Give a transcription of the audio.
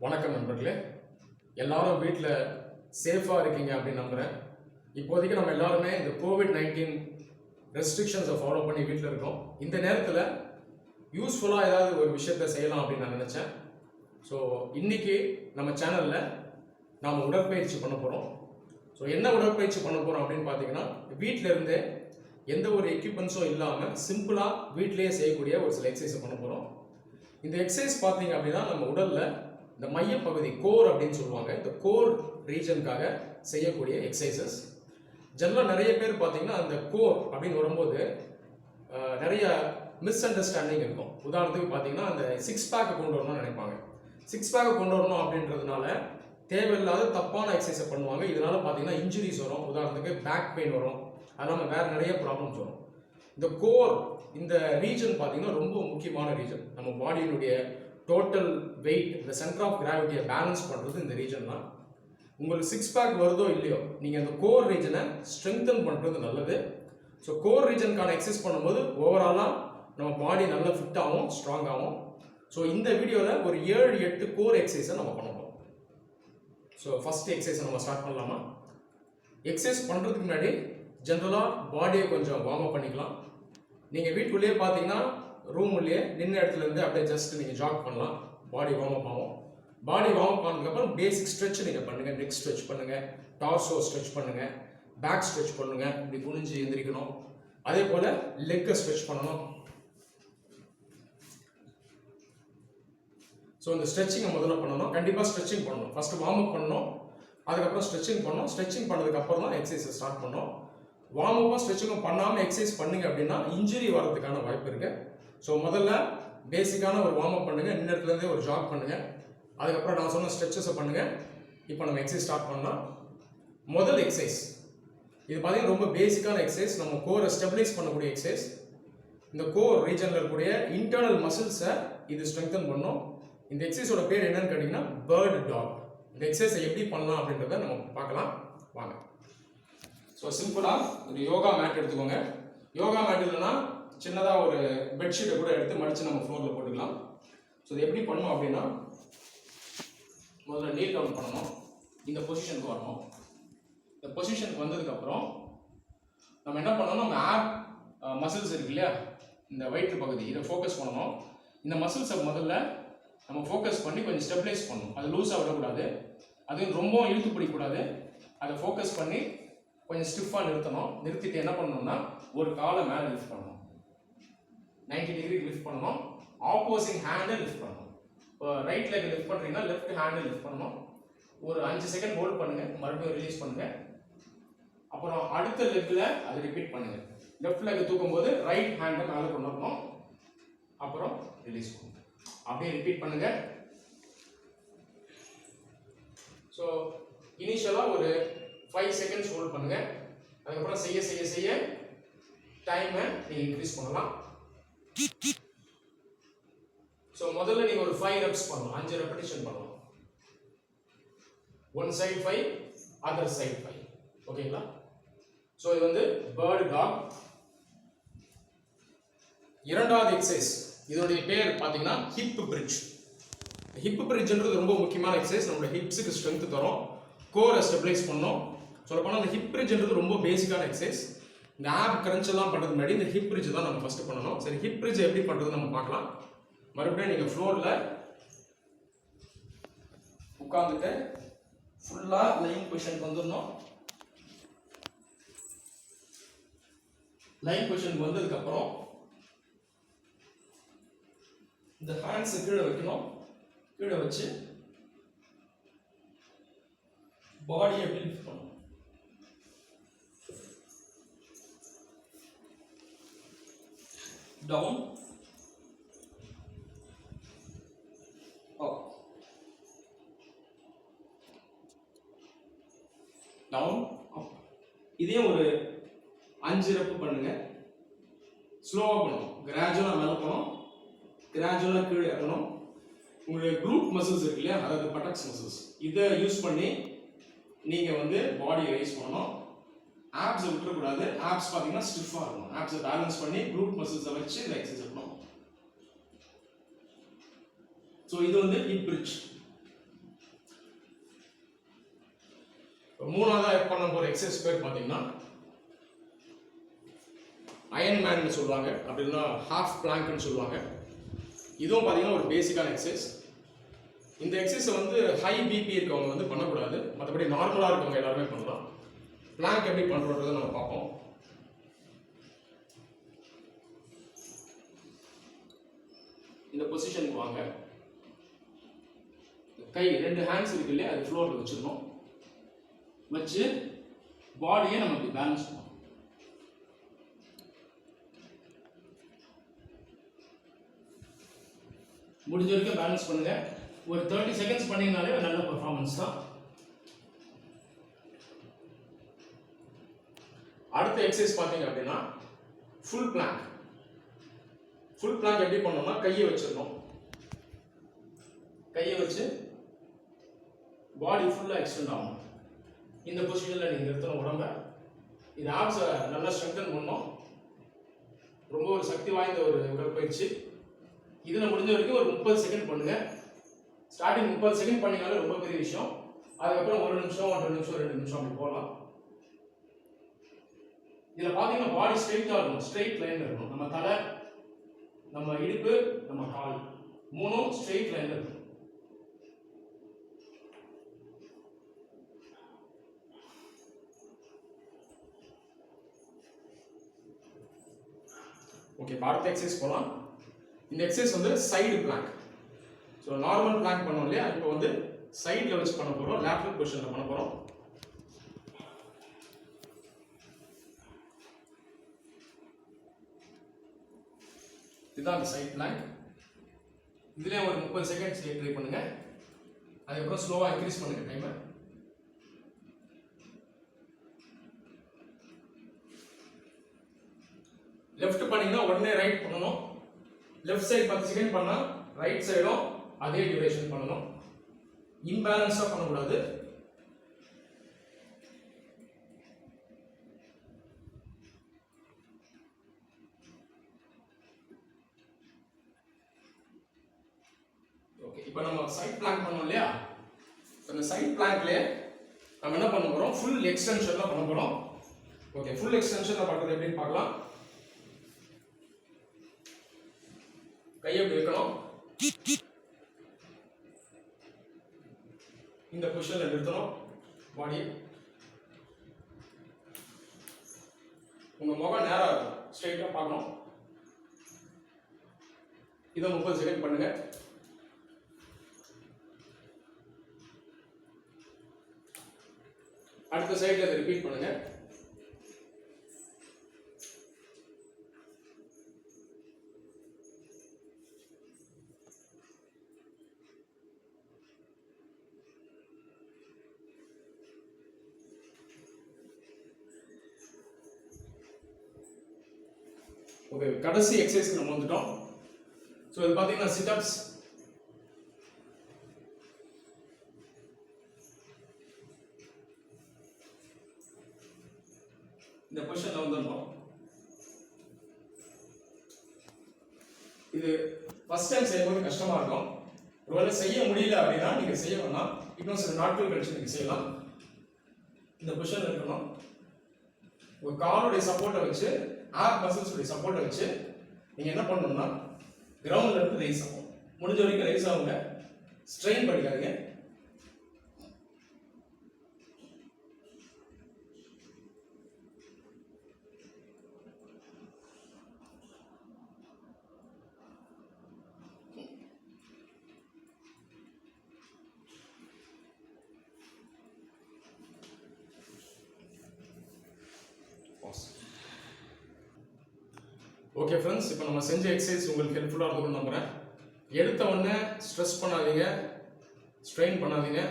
வணக்கம் நண்பர்களே. எல்லாரும் வீட்டில் சேஃபாக இருக்கீங்க அப்படின்னு நம்புகிறேன் இப்போதைக்கு நம்ம எல்லாருமே இந்த கோவிட் நைன்டீன் ரெஸ்ட்ரிக்ஷன்ஸை ஃபாலோ பண்ணி வீட்டில் இருக்கோம். இந்த நேரத்தில் யூஸ்ஃபுல்லாக ஏதாவது ஒரு விஷயத்த செய்யலாம் அப்படின்னு நான் நினச்சேன். ஸோ இன்றைக்கி நம்ம சேனலில் நாம் உடற்பயிற்சி பண்ண போகிறோம் ஸோ என்ன உடற்பயிற்சி பண்ண போகிறோம் அப்படின்னு பார்த்தீங்கன்னா வீட்டில் இருந்தே எந்த ஒரு எக்யூப்மெண்ட்ஸும் இல்லாமல் சிம்பிளாக வீட்டிலேயே செய்யக்கூடிய ஒரு சில எக்ஸசைஸ் பண்ண போகிறோம் இந்த எக்ஸசைஸ் பார்த்தீங்க அப்படின்னா நம்ம உடலில் இந்த மையப்பகுதி கோர் அப்படின்னு சொல்லுவாங்க. இந்த கோர் ரீஜனுக்காக செய்யக்கூடிய எக்ஸசைசஸ் ஜென்ரலாக நிறைய பேர் பார்த்தீங்கன்னா அந்த கோர் அப்படின்னு வரும்போது நிறைய மிஸ் அண்டர்ஸ்டாண்டிங் இருக்கும். உதாரணத்துக்கு பார்த்தீங்கன்னா அந்த சிக்ஸ் பேக்கை கொண்டு வரணும்னு நினைப்பாங்க. சிக்ஸ் பேக்கை கொண்டு வரணும் அப்படின்றதுனால தேவையில்லாத தப்பான எக்ஸசைஸை பண்ணுவாங்க. இதனால பார்த்தீங்கன்னா இன்ஜுரிஸ் வரும். உதாரணத்துக்கு பேக் பெயின் வரும். அது வேறு நிறைய ப்ராப்ளம்ஸ் வரும். இந்த கோர் இந்த ரீஜன் பார்த்தீங்கன்னா ரொம்ப முக்கியமான ரீஜன் நம்ம பாடியினுடைய டோட்டல் வெயிட் இந்த சென்டர் ஆஃப் கிராவிட்டியை பேலன்ஸ் பண்ணுறது இந்த ரீஜன் தான். உங்களுக்கு சிக்ஸ் பேக் வருதோ இல்லையோ நீங்கள் அந்த கோர் ரீஜனை ஸ்ட்ரென்தன் பண்ணுறது நல்லது. ஸோ கோர் ரீஜனுக்கான எக்ஸசைஸ் பண்ணும்போது ஓவராலாக நம்ம பாடி நல்லா ஃபிட் ஆகும் ஸ்ட்ராங் ஆகும் ஸோ இந்த வீடியோவில் ஒரு ஏழு எட்டு கோர் எக்ஸசைஸை நம்ம பண்ணணும் ஸோ ஃபஸ்ட் எக்ஸசைஸை நம்ம ஸ்டார்ட் பண்ணலாமா? எக்ஸசைஸ் பண்ணுறதுக்கு முன்னாடி ஜென்ரலாக பாடியை கொஞ்சம் வார்ம் அப் பண்ணிக்கலாம். நீங்கள் வீட்டுக்குள்ளேயே பார்த்தீங்கன்னா ரூம்லேயே உள்ளே நின்ன இடத்துல இருந்து அப்படியே ஜஸ்ட் நீங்கள் ஜாக் பண்ணலாம். பாடி வார்ம் அப் ஆகும். பாடி வார்ம் அப் ஆனதுக்கப்புறம் பேசிக் ஸ்ட்ரெச் நீங்கள் பண்ணுங்கள் நெக் ஸ்ட்ரெச் பண்ணுங்கள் டார்சோ ஸ்ட்ரெச் பண்ணுங்கள் பேக் ஸ்ட்ரெச் பண்ணுங்கள் இப்படி குனிஞ்சு எந்திரிக்கணும். அதே போல் லெக்கை ஸ்ட்ரெச் பண்ணணும். ஸோ இந்த ஸ்ட்ரெச்சிங்கை முதல்ல பண்ணணும். கண்டிப்பாக ஸ்ட்ரெச்சிங் பண்ணணும். ஃபஸ்ட்டு வார்ம் அப் பண்ணணும். அதுக்கப்புறம் ஸ்ட்ரெச்சிங் பண்ணணும். ஸ்ட்ரெச்சிங் பண்ணதுக்கப்புறம் தான் எக்ஸசைஸ் ஸ்டார்ட் பண்ணணும். வார்ம் அப்பும் ஸ்ட்ரெச்சிங்கும் பண்ணாமல் எக்ஸசைஸ் பண்ணுங்க அப்படின்னா இன்ஜுரி வரதுக்கான வாய்ப்பு இருக்குது ஸோ முதல்ல பேசிக்கான ஒரு வார்ம் அப் பண்ணுங்கள் இந்த ஒரு ஜாக் பண்ணுங்கள் அதுக்கப்புறம் நான் சொன்ன ஸ்ட்ரெச்சஸை பண்ணுங்கள் இப்போ நம்ம எக்ஸசைஸ் ஸ்டார்ட் பண்ணலாம். முதல் எக்ஸசைஸ் இது பார்த்தீங்கன்னா ரொம்ப பேசிக்கான எக்ஸசைஸ் நம்ம கோரை ஸ்டெபிலைஸ் பண்ணக்கூடிய எக்ஸசைஸ் இந்த கோர் ரீஜனில் இருக்கக்கூடிய இன்டர்னல் மசில்ஸை இது ஸ்ட்ரெங்தன் பண்ணும். இந்த எக்ஸசைஸோட பேர் என்னன்னு கேட்டிங்கன்னா பேர்ட் டாக் இந்த எக்ஸசைஸை எப்படி பண்ணலாம் அப்படின்றத நம்ம பார்க்கலாம். வாங்க. ஸோ சிம்பிளாக ஒரு யோகா மேட் எடுத்துக்கோங்க. யோகா மேட் இல்லைன்னா சின்னதாக ஒரு பெட்ஷீட்டை கூட எடுத்து மடித்து நம்ம ஃப்ளோரில் போட்டுக்கலாம். ஸோ இது எப்படி பண்ணணும் அப்படின்னா முதல்ல நீல் டவுன் பண்ணணும். இந்த பொசிஷனுக்கு வரணும். இந்த பொசிஷனுக்கு வந்ததுக்கப்புறம் நம்ம என்ன பண்ணணும்? நம்ம ஆப் மசில்ஸ் uh, இருக்கு இல்லையா? இந்த வயிற்று பகுதி இதை ஃபோக்கஸ் பண்ணணும். இந்த மசில்ஸை முதல்ல நம்ம ஃபோக்கஸ் பண்ணி கொஞ்சம் ஸ்டெபிலைஸ் பண்ணணும். அது லூஸாக விடக்கூடாது. அதுவும் ரொம்ப இழுத்து பிடிக்கக்கூடாது. அதை ஃபோக்கஸ் பண்ணி கொஞ்சம் ஸ்டிஃபாக நிறுத்தணும். நிறுத்திட்டு என்ன பண்ணணும்னா ஒரு காலை மேலே லிஃப்ட் பண்ணணும். 90 டிகிரி லிஃப்ட் பண்ணணும். ஆப்போசிங் ஹேண்டை லிஃப்ட் பண்ணணும். இப்போ ரைட் லெக் லிஃப்ட் பண்ணுறீங்கன்னா லெஃப்ட் ஹேண்டை லிஃப்ட் பண்ணணும். ஒரு அஞ்சு செகண்ட் ஹோல்ட் பண்ணுங்கள் மறுபடியும் ரிலீஸ் பண்ணுங்கள் அப்புறம் அடுத்த லெக்கில் அதை ரிப்பீட் பண்ணுங்கள் லெஃப்ட் லெக் தூக்கும் போது ரைட் ஹேண்டை மேலே கொண்டு வரணும். அப்புறம் ரிலீஸ் பண்ணுங்க. அப்படியே ரிப்பீட் பண்ணுங்கள் ஸோ இனிஷியலாக ஒரு ஃபைவ் செகண்ட்ஸ் ஹோல்ட் பண்ணுங்கள் அதுக்கப்புறம் செய்ய செய்ய செய்ய டைமை நீங்கள் இன்க்ரீஸ் பண்ணலாம். ஸோ முதல்ல நீங்கள் ஒரு ஃபைவ் ரெப்ஸ் பண்ணலாம் அஞ்சு ரெப்படிஷன் பண்ணலாம் one side five other side five ஓகேங்களா ஸோ இது வந்து பேர்டு டாக் இரண்டாவது எக்ஸசைஸ் இதோடைய பேர் பார்த்தீங்கன்னா ஹிப் பிரிட்ஜ் ஹிப் பிரிட்ஜ்ன்றது ரொம்ப முக்கியமான எக்ஸசைஸ் நம்மளோட ஹிப்ஸுக்கு ஸ்ட்ரென்த் தரும். கோரை ஸ்டெபிளைஸ் பண்ணோம் சொல்ல போனால் இந்த ஹிப் பிரிட்ஜ்ன்றது ரொம்ப பேசிக்கான எக்ஸசைஸ் இந்த ஆப் கிரன்ச் எல்லாம் பண்ணுறது முன்னாடி இந்த ஹிப் ரிட்ஜ் தான் நம்ம ஃபஸ்ட்டு பண்ணணும். சரி ஹிப் ரிட்ஜ் எப்படி பண்ணுறது நம்ம பார்க்கலாம். மறுபடியும் நீங்கள் ஃப்ளோரில் உட்காந்துட்டு ஃபுல்லாக லைன் பொசிஷனுக்கு வந்துடணும். லைன் பொசிஷனுக்கு வந்ததுக்கப்புறம் இந்த ஹேண்ட்ஸை கீழே வைக்கணும். கீழே வச்சு பாடியை எப்படி லிஃப்ட் பண்ணணும்? டவுன் up டவுன் அப் இதே ஒரு அஞ்சு ரெப்பு பண்ணுங்க. ஸ்லோவாக பண்ணணும் கிராஜுவலாக மேலே போகணும். கிராஜுவலாக கீழே இறங்கணும். உங்களுடைய குரூப் மசில்ஸ் இருக்கு இல்லையா? அதாவது பட்டக்ஸ் மசில்ஸ் இதை யூஸ் பண்ணி நீங்கள் வந்து பாடியை ரைஸ் பண்ணணும். ஆப்ஸை விட்டுறக்கூடாது. ஆப்ஸ் பார்த்தீங்கன்னா ஸ்டிஃபாக இருக்கும் ஆப்ஸை பேலன்ஸ் பண்ணி குரூப் மசில்ஸை வச்சு இந்த எக்ஸசைஸ் பண்ணுவோம் ஸோ இது வந்து ஹிப் பிரிட்ஜ் மூணாவதாக பண்ண போகிற எக்ஸசைஸ் பேர் பார்த்தீங்கன்னா அயன் மேன் சொல்லுவாங்க. அப்படின்னா ஹாஃப் பிளாங்க்னு சொல்லுவாங்க. இதுவும் பார்த்தீங்கன்னா ஒரு பேசிக்கான எக்ஸசைஸ் இந்த எக்ஸசைஸை வந்து ஹை பிபி இருக்கவங்க வந்து பண்ணக்கூடாது. மற்றபடி நார்மலாக இருக்கவங்க எல்லாருமே பண்ணலாம். பிளாங்க் எப்படி பண்ணுறோன்றதை நம்ம பார்ப்போம். இந்த பொசிஷனுக்கு வாங்க. கை ரெண்டு ஹேண்ட்ஸ் இருக்கு இல்லையா அது ஃப்ளோரில் வச்சிடணும். வச்சு பாடியை நம்ம இப்படி பேலன்ஸ் பண்ணணும். முடிஞ்ச வரைக்கும் பேலன்ஸ் பண்ணுங்க. ஒரு தேர்ட்டி செகண்ட்ஸ் பண்ணிங்கனாலே நல்ல பர்ஃபார்மன்ஸ் தான். எக்ஸசைஸ் பார்த்தீங்க அப்படின்னா ஃபுல் பிளாங்க் ஃபுல் பிளாங்க் எப்படி பண்ணோம்னா கையை வச்சிடணும். கையை வச்சு பாடி ஃபுல்லாக எக்ஸ்டெண்ட் ஆகும் இந்த பொசிஷனில் நீங்கள் நிறுத்தணும் உடம்ப. இது ஆப்ஸை நல்லா ஸ்ட்ரெங்தன் பண்ணோம் ரொம்ப ஒரு சக்தி வாய்ந்த ஒரு உடற்பயிற்சி. இதில் முடிஞ்ச வரைக்கும் ஒரு முப்பது செகண்ட் பண்ணுங்கள் ஸ்டார்டிங் முப்பது செகண்ட் பண்ணீங்கனாலே ரொம்ப பெரிய விஷயம். அதுக்கப்புறம் ஒரு நிமிஷம் ஒன்றரை நிமிஷம் ரெண்டு நிமிஷம் அப்படி போகலாம். இதில் பார்த்தீங்கன்னா பாடி ஸ்ட்ரெயிட்டாக இருக்கணும். ஸ்ட்ரெயிட் லைன் இருக்கணும். நம்ம தலை நம்ம இடுப்பு நம்ம கால். மூணும் ஸ்ட்ரெயிட் லைனில் இருக்கணும். ஓகே இப்போ அடுத்த எக்ஸசைஸ் போகலாம் இந்த எக்ஸசைஸ் வந்து side plank so normal plank பண்ணோம் இல்லையா? இப்போ வந்து சைடில் வச்சு பண்ண போகிறோம் லேட்ரல் பொசிஷனில் பண்ண போகிறோம் இதுதான் அந்த சைட் பிளாங்க் இதுலேயே ஒரு முப்பது செகண்ட்ஸ் ட்ரை பண்ணுங்க. அதுக்கப்புறம் ஸ்லோவாக இன்க்ரீஸ் பண்ணுங்க டைமை லெஃப்ட் பண்ணீங்கன்னா உடனே ரைட் பண்ணணும். லெஃப்ட் சைடு பத்து செகண்ட் பண்ணால் ரைட் சைடும் அதே டியூரேஷன் பண்ணணும். இம்பேலன்ஸாக பண்ணக்கூடாது. இப்போ நம்ம சைட் பிளாங்க் பண்ணோம் இல்லையா? இப்போ இந்த சைட் பிளாங்க்லேயே நம்ம என்ன பண்ண போகிறோம் ஃபுல் எக்ஸ்டென்ஷனில் பண்ண போகிறோம் ஓகே ஃபுல் எக்ஸ்டென்ஷனில் பண்ணுறது எப்படின்னு பார்க்கலாம். கையை எப்படி இருக்கணும். இந்த பொசிஷனில் நிறுத்தணும் பாடி உங்க முகம் நேராக இருக்கும். ஸ்ட்ரெயிட்டாக பார்க்கணும். இதை முப்பது செகண்ட் பண்ணுங்க. அடுத்த சைடில் அதை ரிப்பீட் பண்ணுங்க. ஓகே கடைசி எக்ஸசைஸ்க்கு நம்ம வந்துட்டோம். ஸோ இது பார்த்தீங்கன்னா சிட்டப்ஸ் இது ஃபஸ்ட் டைம் செய்யும்போது கஷ்டமாக இருக்கும். ஒருவேளை செய்ய முடியல அப்படின்னா நீங்கள் செய்ய வேணாம். இன்னும் சில நாட்கள் கழிச்சு நீங்கள் செய்யலாம். இந்த பொசிஷன் இருக்கணும். உங்கள் காலுடைய சப்போர்ட்டை வச்சு ஆப் மசில்ஸுடைய சப்போர்ட்டை வச்சு நீங்கள் என்ன பண்ணணும்னா கிரவுண்டில் இருந்து ரைஸ் ஆகும் முடிஞ்ச வரைக்கும் ரைஸ் ஆகுங்க. ஸ்ட்ரெயின் பண்ணிக்காதீங்க. ஓகே ஃப்ரெண்ட்ஸ் இப்போ நம்ம செஞ்ச எக்ஸசைஸ் உங்களுக்கு ஹெல்ப்ஃபுல்லாக இருக்கும்னு நம்புகிறேன் எடுத்த உடனே ஸ்ட்ரெஸ் பண்ணாதீங்க ஸ்ட்ரெயின் பண்ணாதீங்க.